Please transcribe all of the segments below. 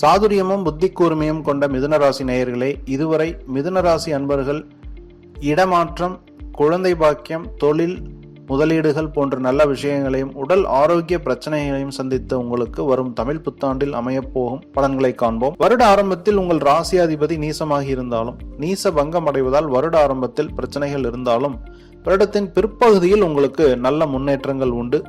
சாதுரியமும் புத்தி கூர்மையும் கொண்ட மிதுனராசி நேயர்களே இதுவரை மிதுனராசி அன்பர்கள் இடமாற்றம் குழந்தை பாக்கியம் தொழில் முதலீடுகள் போன்ற நல்ல விஷயங்களையும் உடல் ஆரோக்கிய பிரச்சனைகளையும் சந்தித்த உங்களுக்கு வரும் தமிழ் புத்தாண்டில் அமையப்போகும் பலன்களை காண்போம். வருட ஆரம்பத்தில் உங்கள் ராசியாதிபதி நீசமாகி இருந்தாலும் நீச பங்கம் அடைவதால் வருட ஆரம்பத்தில் பிரச்சனைகள் இருந்தாலும் வருடத்தின் பிற்பகுதியில் உங்களுக்கு நல்ல முன்னேற்றங்கள் உண்டு.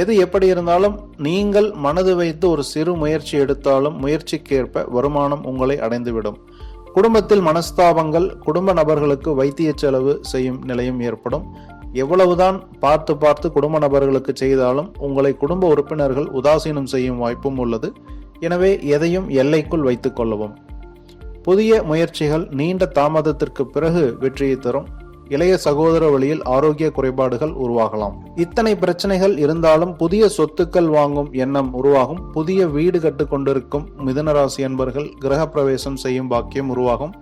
எது எப்படி இருந்தாலும் நீங்கள் மனது வைத்து ஒரு சிறு முயற்சி எடுத்தாலும் முயற்சிக்கேற்ப வருமானம் உங்களை அடைந்துவிடும். குடும்பத்தில் மனஸ்தாபங்கள் குடும்ப நபர்களுக்கு வைத்திய செலவு செய்யும் நிலையும் ஏற்படும். எவ்வளவுதான் பார்த்து பார்த்து குடும்ப நபர்களுக்கு செய்தாலும் உங்களை குடும்ப உறுப்பினர்கள் உதாசீனம் செய்யும் வாய்ப்பும் உள்ளது. எனவே எதையும் எல்லைக்குள் வைத்துக் கொள்ளவும். புதிய முயற்சிகள் நீண்ட தாமதத்திற்கு பிறகு வெற்றியை தரும். இளைய சகோதர வழியில் ஆரோக்கிய குறைபாடுகள் உருவாகலாம். இத்தனை பிரச்சனைகள் இருந்தாலும் புதிய சொத்துக்கள் வாங்கும் எண்ணம் உருவாகும். புதிய வீடு கட்டுக்கொண்டிருக்கும் மிதனராசி மிதுனராசி அன்பர்கள் கிரகப்பிரவேசம் செய்யும் பாக்கியம் உருவாகும்.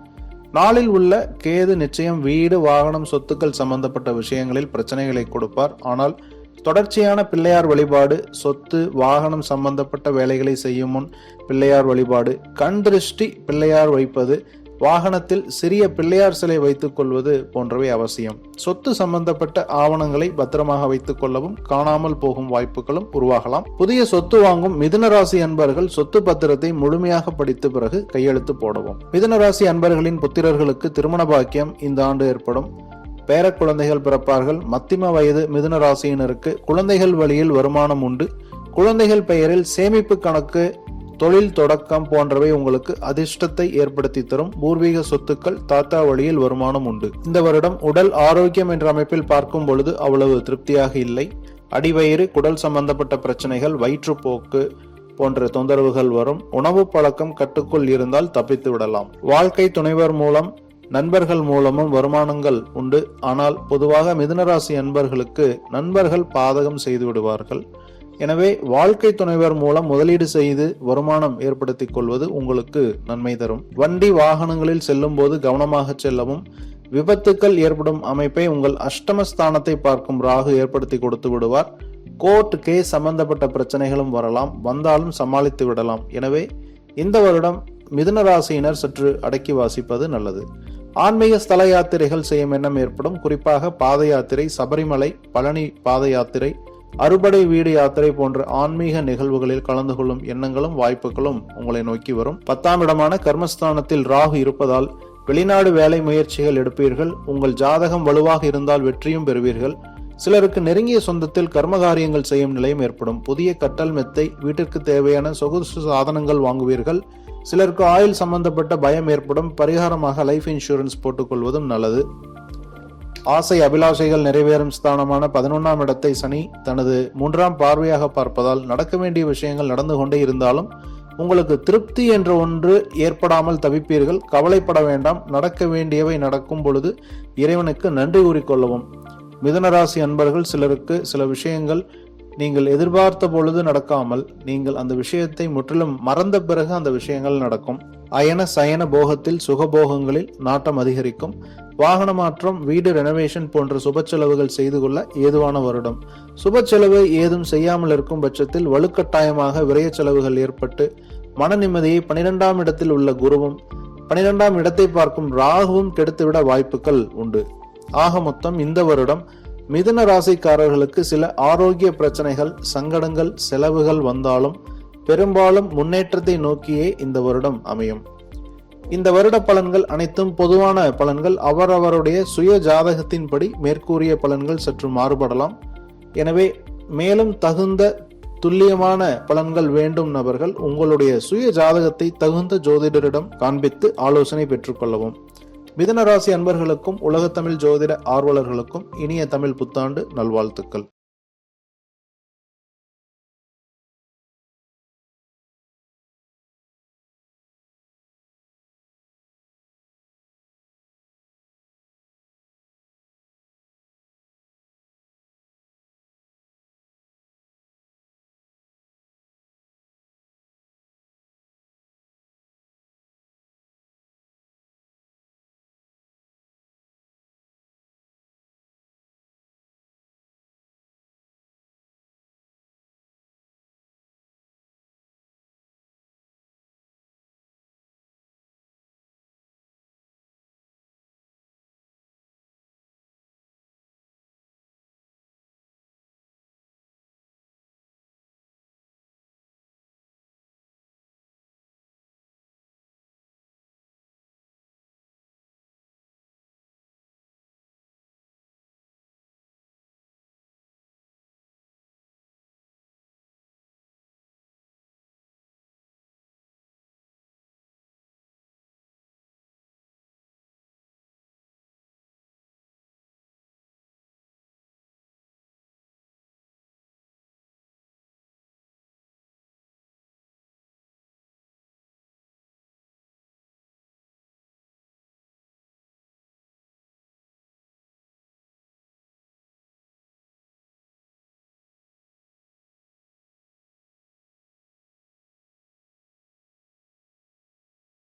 நாளில் உள்ள கேது நிச்சயம் வீடு வாகனம் சொத்துக்கள் சம்பந்தப்பட்ட விஷயங்களில் பிரச்சனைகளை கொடுப்பார். ஆனால் தொடர்ச்சியான பிள்ளையார் வழிபாடு சொத்து வாகனம் சம்பந்தப்பட்ட வேலைகளை செய்யும் முன் பிள்ளையார் வழிபாடு கண் திருஷ்டி பிள்ளையார் வைப்பது வாகனத்தில் சிறிய பிள்ளையார் சிலை வைத்துக் கொள்வது போன்றவை அவசியம். சொத்து சம்பந்தப்பட்ட ஆவணங்களை பத்திரமாக வைத்துக் கொள்ளவும் காணாமல் போகும் வாய்ப்புகளும் உருவாகலாம். புதிய சொத்து வாங்கும் மிதுனராசி அன்பர்கள் சொத்து பத்திரத்தை முழுமையாக படித்த பிறகு கையெழுத்து போடவும். மிதுனராசி அன்பர்களின் புத்திரர்களுக்கு திருமண பாக்கியம் இந்த ஆண்டு ஏற்படும். பேர குழந்தைகள் பிறப்பார்கள். மத்திம வயது மிதுன ராசியினருக்கு குழந்தைகள் வழியில் வருமானம் உண்டு. குழந்தைகள் பெயரில் சேமிப்பு கணக்கு தொழில் தொடக்கம் போன்றவை உங்களுக்கு அதிர்ஷ்டத்தை ஏற்படுத்தி தரும் பூர்வீக சொத்துக்கள் தாத்தா வழியில் வருமானம் உண்டு. இந்த வருடம் உடல் ஆரோக்கியம் என்ற அமைப்பில் பார்க்கும் பொழுது அவ்வளவு திருப்தியாக இல்லை. அடிவயிறு குடல் சம்பந்தப்பட்ட பிரச்சனைகள் வயிற்றுப்போக்கு போன்ற தொந்தரவுகள் வரும். உணவு பழக்கம் கட்டுக்குள் இருந்தால் தப்பித்து விடலாம். வாழ்க்கை துணைவர் மூலம் நண்பர்கள் மூலமும் வருமானங்கள் உண்டு. ஆனால் பொதுவாக மிதுனராசி நண்பர்களுக்கு நண்பர்கள் பாதகம் செய்து விடுவார்கள். எனவே வாழ்க்கை துணைவர் மூலம் முதலீடு செய்து வருமானம் ஏற்படுத்திக் கொள்வது உங்களுக்கு நன்மை தரும். வண்டி வாகனங்களில் செல்லும் போது கவனமாக செல்லவும் விபத்துக்கள் ஏற்படும் அமைப்பை உங்கள் அஷ்டமஸ்தானத்தை பார்க்கும் ராகு ஏற்படுத்தி கொடுத்து விடுவார். கோர்ட் கேஸ் சம்பந்தப்பட்ட பிரச்சனைகளும் வரலாம் வந்தாலும் சமாளித்து விடலாம். எனவே இந்த வருடம் மிதுன ராசியினர் சற்று அடக்கி வாசிப்பது நல்லது. ஆன்மீக ஸ்தல யாத்திரைகள் செய்யும் எண்ணம் ஏற்படும். குறிப்பாக பாத யாத்திரை சபரிமலை பழனி பாத யாத்திரை அறுபடை வீடு யாத்திரை போன்ற ஆன்மீக நிகழ்வுகளில் கலந்து கொள்ளும் எண்ணங்களும் வாய்ப்புகளும் உங்களை நோக்கி வரும். பத்தாம் இடமான கர்மஸ்தானத்தில் ராகு இருப்பதால் வெளிநாடு வேலை முயற்சிகள் எடுப்பீர்கள். உங்கள் ஜாதகம் வலுவாக இருந்தால் வெற்றியும் பெறுவீர்கள். சிலருக்கு நெருங்கிய சொந்தத்தில் கர்மகாரியங்கள் செய்யும் நிலையும் ஏற்படும். புதிய கட்டல் மெத்தை வீட்டிற்கு தேவையான சொகுசு சாதனங்கள் வாங்குவீர்கள். சிலருக்கு ஆயுள் சம்பந்தப்பட்ட பயம் ஏற்படும். பரிகாரமாக லைஃப் இன்சூரன்ஸ் போட்டுக்கொள்வதும் நல்லது. ஆசை அபிலாஷைகள் நிறைவேறும் ஸ்தானமான பதினொன்றாம் இடத்தை சனி தனது மூன்றாம் பார்வையாக பார்ப்பதால் நடக்க வேண்டிய விஷயங்கள் நடந்து கொண்டே இருந்தாலும் உங்களுக்கு திருப்தி என்ற ஒன்று ஏற்படாமல் தவிப்பீர்கள். கவலைப்பட வேண்டாம். நடக்க வேண்டியவை நடக்கும் பொழுது இறைவனுக்கு நன்றி கூறிக்கொள்ளவும். மிதனராசி அன்பர்கள் சிலருக்கு சில விஷயங்கள் நீங்கள் எதிர்பார்த்த பொழுது நடக்காமல் நீங்கள் அந்த விஷயத்தை முற்றிலும் மறந்த பிறகு அந்த விஷயங்கள் நடக்கும். அயன சயன போகத்தில் சுகபோகங்களில் நாட்டம் அதிகரிக்கும். வாகன மாற்றம் வீடு ரெனோவேஷன் போன்ற சுப செலவுகள் செய்து கொள்ள ஏதுவான வருடம். சுப செலவு ஏதும் செய்யாமல் இருக்கும் பட்சத்தில் வலுக்கட்டாயமாக விரைய செலவுகள் ஏற்பட்டு மன நிம்மதியை பனிரெண்டாம் இடத்தில் உள்ள குருவும் பனிரெண்டாம் இடத்தை பார்க்கும் ராகுவும் கெடுத்துவிட வாய்ப்புகள் உண்டு. ஆக மொத்தம் இந்த வருடம் மிதுன ராசிக்காரர்களுக்கு சில ஆரோக்கிய பிரச்சனைகள் சங்கடங்கள் செலவுகள் வந்தாலும் பெரும்பாலும் முன்னேற்றத்தை நோக்கியே இந்த வருடம் அமையும். இந்த வருட பலன்கள் அனைத்தும் பொதுவான பலன்கள். அவரவருடைய சுய ஜாதகத்தின்படி மேற்கூறிய பலன்கள் சற்று மாறுபடலாம். எனவே மேலும் தகுந்த துல்லியமான பலன்கள் வேண்டும் நபர்கள் உங்களுடைய சுய ஜாதகத்தை தகுந்த ஜோதிடரிடம் காண்பித்து ஆலோசனை பெற்றுக்கொள்ளவும் மிதனராசி அன்பர்களுக்கும் உலகத்தமிழ் ஜோதிட ஆர்வலர்களுக்கும் இனிய தமிழ் புத்தாண்டு நல்வாழ்த்துக்கள்.